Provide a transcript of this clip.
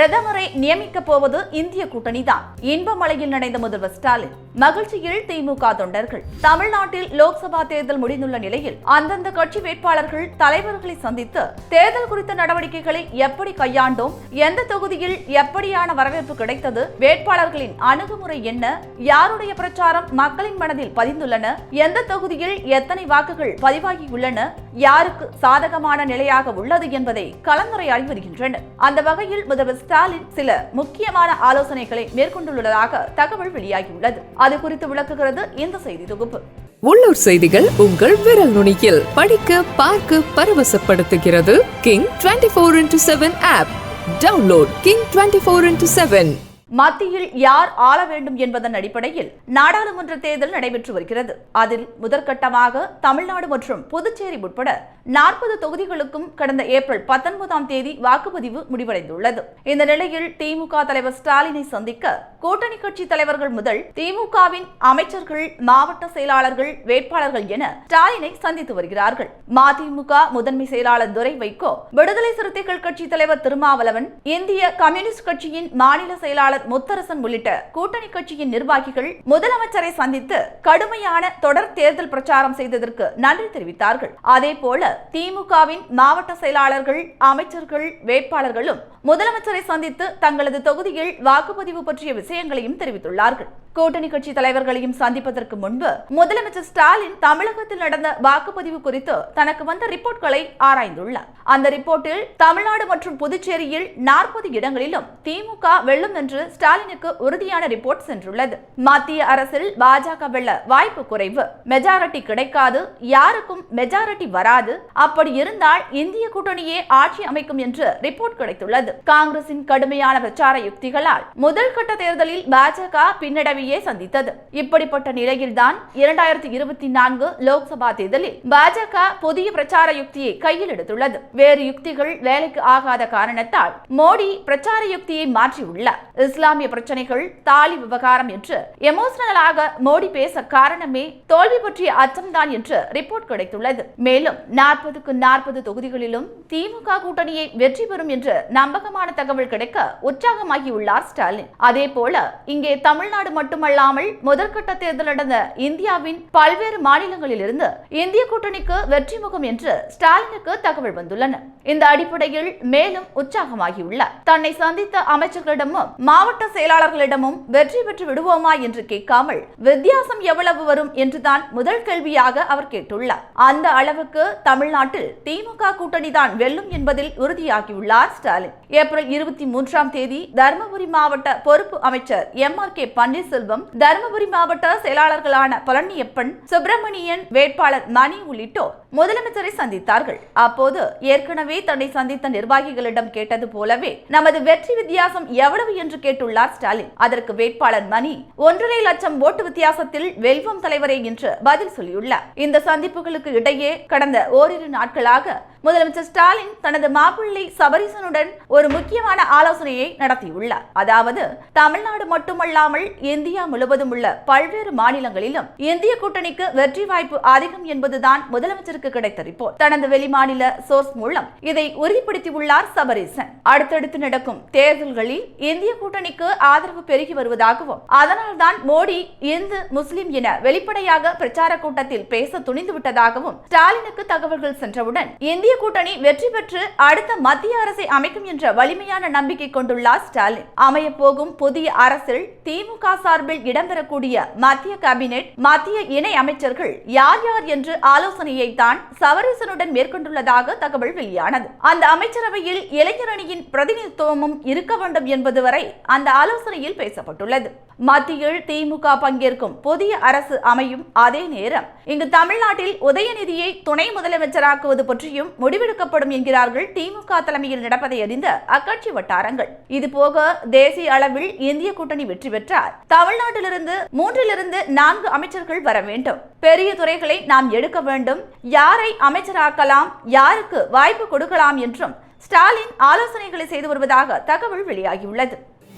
பிரதமரை நியமிக்கப் போவது இந்திய கூட்டணிதான். இன்பமலையில் நடைந்த முதல்வர் ஸ்டாலின் மகிழ்ச்சியில் திமுக தொண்டர்கள். தமிழ்நாட்டில் லோக்சபா தேர்தல் முடிந்துள்ள நிலையில் அந்தந்த கட்சி வேட்பாளர்கள் தலைவர்களை சந்தித்து தேர்தல் குறித்த நடவடிக்கைகளை எப்படி கையாண்டோம் எந்த தொகுதியில் எப்படியான வரவேற்பு கிடைத்தது வேட்பாளர்களின் அணுகுமுறை என்ன யாருடைய பிரச்சாரம் மக்களின் மனதில் பதிந்துள்ளன எந்த தொகுதியில் எத்தனை வாக்குகள் பதிவாகியுள்ளன யாருக்கு சாதகமான நிலையாக உள்ளது என்பதை கலந்துரையாடி வருகின்றனர். அந்த வகையில் முதல்வர் ஸ்டாலின் சில முக்கியமான ஆலோசனைகளை மேற்கொண்டுள்ளதாக தகவல் வெளியாகியுள்ளது. அது குறித்து விளக்குகிறது இந்த செய்தி தொகுப்பு. உள்ளூர் செய்திகள் உங்கள் விரல் நுனியில் படிக்க பார்க்க பரவசப்படுத்துகிறது. King twenty four into seven app download king twenty four into seven மத்தியில் யார் ஆள வேண்டும் என்பதன் அடிப்படையில் நாடாளுமன்ற தேர்தல் நடைபெற்று வருகிறது. அதில் முதற்கட்டமாக தமிழ்நாடு மற்றும் புதுச்சேரி உட்பட நாற்பது தொகுதிகளுக்கும் கடந்த ஏப்ரல் பத்தொன்பதாம் தேதி வாக்குப்பதிவு முடிவடைந்துள்ளது. இந்த நிலையில் திமுக தலைவர் ஸ்டாலினை சந்திக்க கூட்டணி கட்சி தலைவர்கள் முதல் திமுகவின் அமைச்சர்கள் மாவட்ட செயலாளர்கள் வேட்பாளர்கள் என ஸ்டாலினை சந்தித்து வருகிறார்கள். மதிமுக முதன்மை செயலாளர் துரை வைகோ விடுதலை சிறுத்தைகள் கட்சி தலைவர் திருமாவளவன் இந்திய கம்யூனிஸ்ட் கட்சியின் மாநில செயலாளர் முத்தரசன் உள்ளிட்ட கூட்டணி கட்சியின் நிர்வாகிகள் முதலமைச்சரை சந்தித்து கடுமையான தொடர் தேர்தல் பிரச்சாரம் செய்ததற்கு நன்றி தெரிவித்தார்கள். அதே போல திமுகவின் மாவட்ட செயலாளர்கள் அமைச்சர்கள் வேட்பாளர்களும் முதலமைச்சரை சந்தித்து தங்களது தொகுதியில் வாக்குப்பதிவு பற்றிய விஷயங்களையும் தெரிவித்துள்ளார்கள். கூட்டணி கட்சி தலைவர்களையும் சந்திப்பதற்கு முன்பு முதலமைச்சர் ஸ்டாலின் தமிழகத்தில் நடந்த வாக்குப்பதிவு குறித்து தனக்கு வந்த ரிப்போர்ட்களை ஆராய்ந்துள்ளார். அந்த ரிப்போர்ட்டில் தமிழ்நாடு மற்றும் புதுச்சேரியில் நாற்பது இடங்களிலும் திமுக வெல்லும் என்று ஸ்டாலினுக்கு உறுதியான ரிப்போர்ட் சென்றுள்ளது. மத்திய அரசில் பாஜக வெல்ல வாய்ப்பு குறைவு. மெஜாரிட்டி கிடைக்காது. யாருக்கும் மெஜாரிட்டி வராது. அப்படி இருந்தால் இந்திய கூட்டணியே ஆட்சி அமைக்கும் என்று ரிப்போர்ட் கிடைத்துள்ளது. காங்கிரசின் கடுமையான பிரச்சார யுக்திகளால் முதல் கட்ட தேர்தலில் பாஜக பின்னடைவையே சந்தித்தது. இப்படிப்பட்ட நிலையில்தான் இரண்டாயிரத்தி இருபத்தி நான்கு லோக்சபா தேர்தலில் பாஜக புதிய பிரச்சார யுக்தியை கையில் எடுத்துள்ளது. வேறு யுக்திகள் வேலைக்கு ஆகாத காரணத்தால் மோடி பிரச்சார யுக்தியை மாற்றியுள்ளார். இஸ்லாமிய பிரச்சனைகள் தாலி விவகாரம் என்று எமோஷனலாக மோடி பேச காரணமே தோல்வி பற்றிய அச்சம்தான் என்று ரிப்போர்ட் கிடைத்துள்ளது. மேலும் நாற்பதுக்கு நாற்பது தொகுதிகளிலும் திமுக கூட்டணியை வெற்றி பெறும் என்று நம்பகமான தகவல் கிடைக்க உற்சாகமாகியுள்ளார் ஸ்டாலின். அதே போல இங்கே தமிழ்நாடு மட்டுமல்லாமல் முதற்கட்ட தேர்தல் நடந்த இந்தியாவின் பல்வேறு மாநிலங்களிலிருந்து இந்திய கூட்டணிக்கு வெற்றி முகம் என்று ஸ்டாலினுக்கு தகவல் வந்துள்ளன. இந்த அடிப்படையில் மேலும் உற்சாகமாகியுள்ளார். தன்னை சந்தித்த அமைச்சர்களிடமும் மாவட்ட செயலாளர்களிடமும் வெற்றி பெற்று விடுவோமா என்று கேட்காமல் வித்தியாசம் எவ்வளவு வரும் என்றுதான் முதல் கேள்வியாக அவர் கேட்டுள்ளார். அந்த அளவுக்கு தமிழ்நாட்டில் திமுக கூட்டணி தான் வெல்லும் என்பதில் உறுதியாகியுள்ளார் ஸ்டாலின். ஏப்ரல் இருபத்தி மூன்றாம் தேதி தருமபுரி மாவட்ட பொறுப்பு அமைச்சர் M R K Panneerselvam Dharmapuri மாவட்ட செயலாளர்களான பழனியப்பன் சுப்பிரமணியன் வேட்பாளர் மணி உள்ளிட்டோர் முதலமைச்சரை சந்தித்தார்கள். அப்போது ஏற்கனவே தன்னை சந்தித்த நிர்வாகிகளிடம் கேட்டது போலவே நமது வெற்றி வித்தியாசம் எவ்வளவு என்று கேட்டுள்ளார் ஸ்டாலின். அதற்கு வேட்பாளர் மணி ஒன்றரை லட்சம் ஓட்டு வித்தியாசத்தில் வெல்வம் தலைவரே என்று பதில் சொல்லியுள்ளார். இந்த சந்திப்புகளுக்கு இடையே கடந்த ஓரிரு நாட்களாக முதலமைச்சர் ஸ்டாலின் தனது மாப்பிள்ளை சபரிசனுடன் ஒரு முக்கியமான ஆலோசனையை நடத்தியுள்ளார். அதாவது தமிழ்நாடு மட்டுமல்லாமல் இந்தியா முழுவதும் உள்ள பல்வேறு மாநிலங்களிலும் இந்திய கூட்டணிக்கு வெற்றி வாய்ப்பு அதிகம் என்பதுதான் முதலமைச்சருக்கு கிடைத்த ரிப்போர்ட். தனது வெளிமாநில சோர்ஸ் மூலம் இதை உறுதிப்படுத்தியுள்ளார் சபரிசன். அடுத்தடுத்து நடக்கும் தேர்தல்களில் இந்திய கூட்டணி கூட்டணிக்கு ஆதரவு பெருகி வருவதாகவும் அதனால்தான் மோடி இந்து முஸ்லிம் என வெளிப்படையாக பிரச்சார கூட்டத்தில் பேச துணிந்து விட்டதாகவும் ஸ்டாலினுக்கு தகவல்கள் சென்றவுடன் இந்திய கூட்டணி வெற்றி பெற்று அடுத்த மத்திய அரசை அமைக்கும் என்ற வலிமையான நம்பிக்கை கொண்டுள்ளார் ஸ்டாலின். அமையப்போகும் புதிய அரசில் திமுக சார்பில் இடம்பெறக்கூடிய மத்திய கேபினெட் மத்திய இணை அமைச்சர்கள் யார் யார் என்று ஆலோசனையை தான் சவரீசனுடன் மேற்கொண்டுள்ளதாக தகவல் வெளியானது. அந்த அமைச்சரவையில் இளைஞரணியின் பிரதிநிதித்துவமும் இருக்க வேண்டும் என்பது வரை அந்த ஆலோசனையில் பேசப்பட்டுள்ளது. மத்தியில் திமுக பங்கேற்கும் புதிய அரசு அமையும் அதே நேரம் இங்கு தமிழ்நாட்டில் உதயநிதியை துணை முதலமைச்சராக்குவது பற்றியும் முடிவெடுக்கப்படும் என்கிறார்கள் திமுக தலைமையில் நடப்பதை அறிந்த அக்கட்சி வட்டாரங்கள். இது போக தேசிய அளவில் இந்திய கூட்டணி வெற்றி பெற்றால் தமிழ்நாட்டிலிருந்து மூன்றிலிருந்து நான்கு அமைச்சர்கள் வர வேண்டும். பெரிய துறைகளை நாம் எடுக்க வேண்டும். யாரை அமைச்சராக்கலாம் யாருக்கு வாய்ப்பு கொடுக்கலாம் என்றும் ஸ்டாலின் ஆலோசனைகளை செய்து வருவதாக தகவல் வெளியாகியுள்ளது.